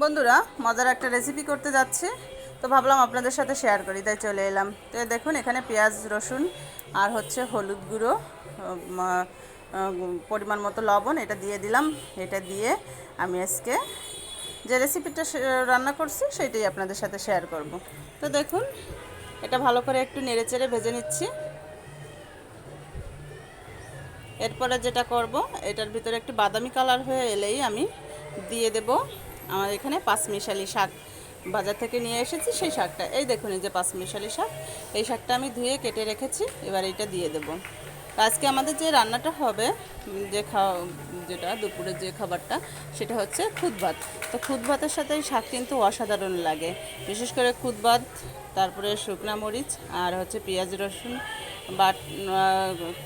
বন্ধুরা, মজার একটা রেসিপি করতে যাচ্ছি। তো ভাবলাম আপনাদের সাথে শেয়ার করি, তাই চলে এলাম। তো দেখুন, এখানে পেঁয়াজ, রসুন আর হচ্ছে হলুদ গুঁড়ো পরিমাণ মতো লবণ, এটা দিয়ে দিলাম। এটা দিয়ে আমি আজকে যে রেসিপিটা রান্না করছি সেটাই আপনাদের সাথে শেয়ার করব। তো দেখুন, এটা ভালো করে একটু নেড়ে চেড়ে ভেজে নিচ্ছি। এরপরে যেটা করব, এটার ভিতরে একটু বাদামি কালার হয়ে এলেই আমি দিয়ে দেব আমার এখানে পাঁচমিশালি শাক বাজার থেকে নিয়ে এসেছি, সেই শাকটা। এই দেখুন এই যে পাঁচমিশালি শাক, এই শাকটা আমি ধুয়ে কেটে রেখেছি, এবার এটা দিয়ে দেব। আজকে আমাদের যে রান্নাটা হবে যে খাওয়া যেটা দুপুরের যে খাবারটা, সেটা হচ্ছে খুদ ভাত তো খুদ ভাতের সাথে শাক কিন্তু অসাধারণ লাগে। বিশেষ করে খুদ ভাত তারপরে শুকনা মরিচ আর হচ্ছে পেঁয়াজ রসুন বাট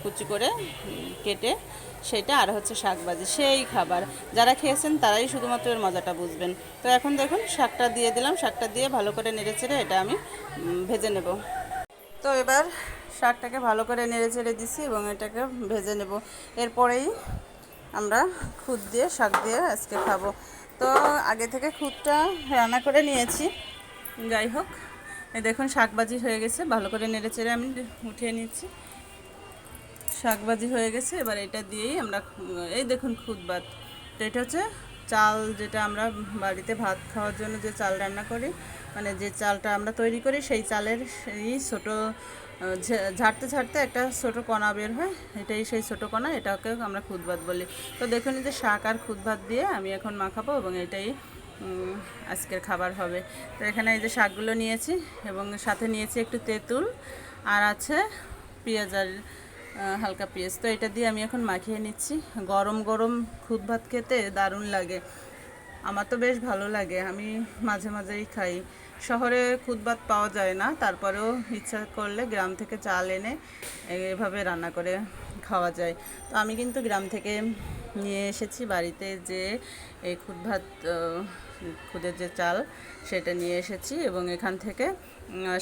কুচি করে কেটে সেটা আর হচ্ছে শাক ভাজি সেই খাবার। যারা খেয়েছেন তারাই শুধুমাত্র এর মজাটা বুঝবেন। তো এখন দেখুন, শাকটা দিয়ে দিলাম। শাকটা দিয়ে ভালো করে নেড়ে চেড়ে এটা আমি ভেজে নেব। তো এবার শাকটাকে ভালো করে নেড়ে চেড়ে দিছি এবং এটাকে ভেজে নেব। এরপরেই আমরা খুদ দিয়ে, শাক দিয়ে আজকে খাব। তো আগে থেকে খুদটা রান্না করে নিয়েছি। যাই হোক দেখুন শাকবাজি হয়ে গেছে, ভালো করে নেড়ে চেড়ে আমি উঠিয়ে নিচ্ছি। শাকবাজি হয়ে গেছে, এবার এটা দিয়েই আমরা এই দেখুন খুদ ভাত। তো এটা হচ্ছে চাল যেটা আমরা বাড়িতে ভাত খাওয়ার জন্য যে চাল রান্না করি মানে যে চালটা আমরা তৈরি করি, সেই চালের সেই ছোটো ঝাড়তে ঝাড়তে একটা ছোটো কণা বের হয়, এটাই সেই ছোটো কণা এটাকে আমরা খুদ ভাত বলি। তো দেখুন যে শাক আর খুদ ভাত দিয়ে আমি এখন মাখাবো এবং এটাই আজকের খাবার হবে। তো এখানে এই যে শাকগুলো নিয়েছি এবং সাথে নিয়েছি একটু তেঁতুল আর আছে পেঁয়াজ আর হালকা পেঁয়াজ। তো এটা দিয়ে আমি এখন মাখিয়ে নিচ্ছি। গরম গরম খুদ ভাত খেতে দারুণ লাগে। আমার তো বেশ ভালো লাগে, আমি মাঝে মাঝেই খাই। শহরে খুদ ভাত পাওয়া যায় না, তারপরেও ইচ্ছা করলে গ্রাম থেকে চাল এনে এভাবে রান্না করে খাওয়া যায়। তো আমি কিন্তু গ্রাম থেকে নিয়ে এসেছি বাড়িতে যে এই খুদ ভাত খুদের যে চাল, সেটা নিয়ে এসেছি এবং এখান থেকে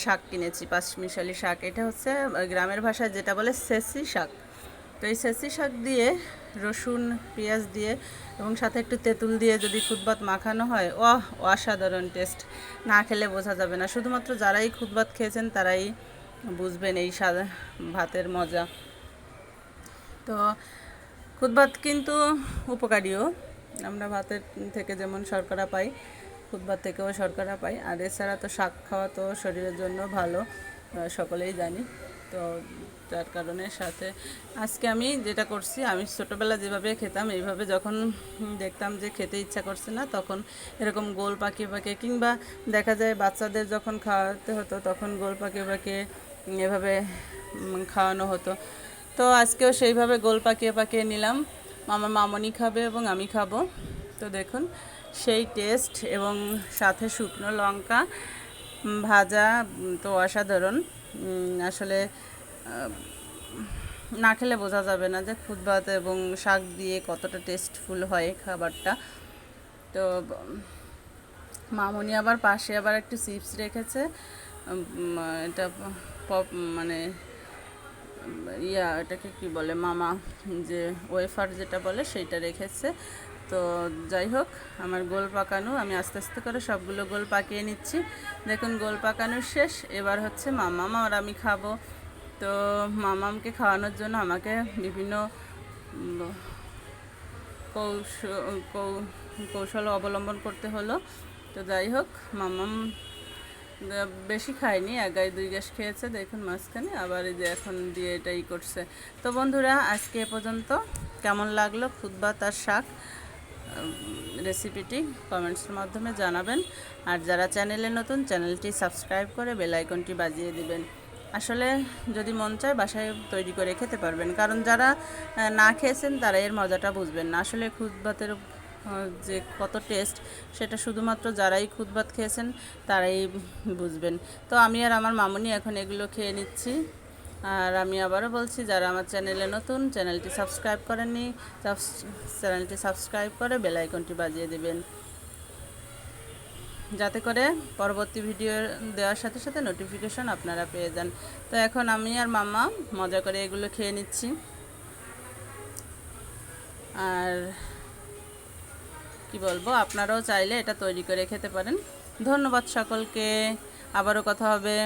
শাক কিনেছি, পাঁচমিশালি শাক। এটা হচ্ছে, গ্রামের ভাষায় যেটা বলে সেসি শাক। তো এই সেসি শাক দিয়ে, রসুন, পেঁয়াজ দিয়ে এবং সাথে একটু তেঁতুল দিয়ে যদি খুদবাত মাখানো হয় ও অসাধারণ টেস্ট। না খেলে বোঝা যাবে না। শুধুমাত্র যারাই খুদবাত খেয়েছেন তারাই বুঝবেন এই সাদা ভাতের মজা। তো খুদবাত কিন্তু উপকারীও। আমরা ভাতের থেকে যেমন শর্করা পাই, খুদবাত থেকেও শর্করা পাই। আর এছাড়া তো শাক খাওয়া তো শরীরের জন্য ভালো সকলেই জানি। তো যার কারণে সাথে আজকে আমি যেটা করছি, আমি ছোটোবেলা যেভাবে খেতাম, এইভাবে যখন দেখতাম যে খেতে ইচ্ছা করছে না, তখন এরকম গোল পাকিয়ে পাকিয়ে কিংবা দেখা যায় বাচ্চাদের যখন খাওয়াতে হতো, তখন গোল পাকিয়ে পাকিয়ে এভাবে খাওয়ানো হতো। তো আজকেও সেইভাবে গোল পাকিয়ে পাকিয়ে নিলাম। আমার মামনি খাবে এবং আমি খাব। তো দেখুন, সেই টেস্ট এবং সাথে শুকনো লঙ্কা ভাজা তো অসাধারণ। আসলে না খেলে বোঝা যাবে না যে খুদ ভাত এবং শাক দিয়ে কতটা টেস্টফুল হয় খাবারটা। তো, মামনি আবার পাশে আবার একটু চিপস রেখেছে। এটা পপ মানে ইয়া, এটাকে কি বলে, মামা যে ওয়েফার যেটা বলে, সেইটা রেখেছে। তো যাই হোক, আমার গোল পাকানো, আমি আস্তে আস্তে করে সবগুলো গোল পাকিয়ে নিচ্ছি। দেখুন, গোল পাকানো শেষ, এবার হচ্ছে মামাম আর আমি খাব। তো মামামকে খাওয়ানোর জন্য আমাকে বিভিন্ন কৌশল কৌশল অবলম্বন করতে হলো। তো যাই হোক, মামাম বেশি খায়নি এক গায়ে দুই গ্যাস খেয়েছে, দেখুন মাঝখানে, আবার এই যে এখন দিয়ে এটাই করছে। তো বন্ধুরা, আজকে এ পর্যন্ত কেমন লাগল? খুদবাত আর শাক। রেসিপিটি কমেন্টসের মাধ্যমে জানাবেন। আর যারা চ্যানেলে নতুন, চ্যানেলটি সাবস্ক্রাইব করে বেল আইকনটি বাজিয়ে দিবেন। আসলে যদি মন চায় বাসায় তৈরি করে খেতে পারবেন। কারণ যারা না খেয়েছেন তারা এর মজাটা বুঝবেন না। আসলে খুদ ভাতের যে কত টেস্ট সেটা শুধুমাত্র যারাই খুদ ভাত খেয়েছেন তারাই বুঝবেন। তো আমি আর আমার মামুনি এখন এগুলো খেয়ে নিচ্ছি। আর আমি আবারও বলছি, যারা আমার চ্যানেলে নতুন, চ্যানেলটি সাবস্ক্রাইব করেননি চ্যানেলটি সাবস্ক্রাইব করে বেল আইকনটি বাজিয়ে দেবেন। যাতে করে পরবর্তী ভিডিও দেওয়ার সাথে সাথে নোটিফিকেশন আপনারা পেয়ে যান। তো এখন আমি আর মামা মজা করে এগুলো খেয়ে নিচ্ছি। আর কি বলব, আপনারাও চাইলে এটা তৈরি করে খেতে পারেন। ধন্যবাদ সকলকে। আবারও কথা হবে।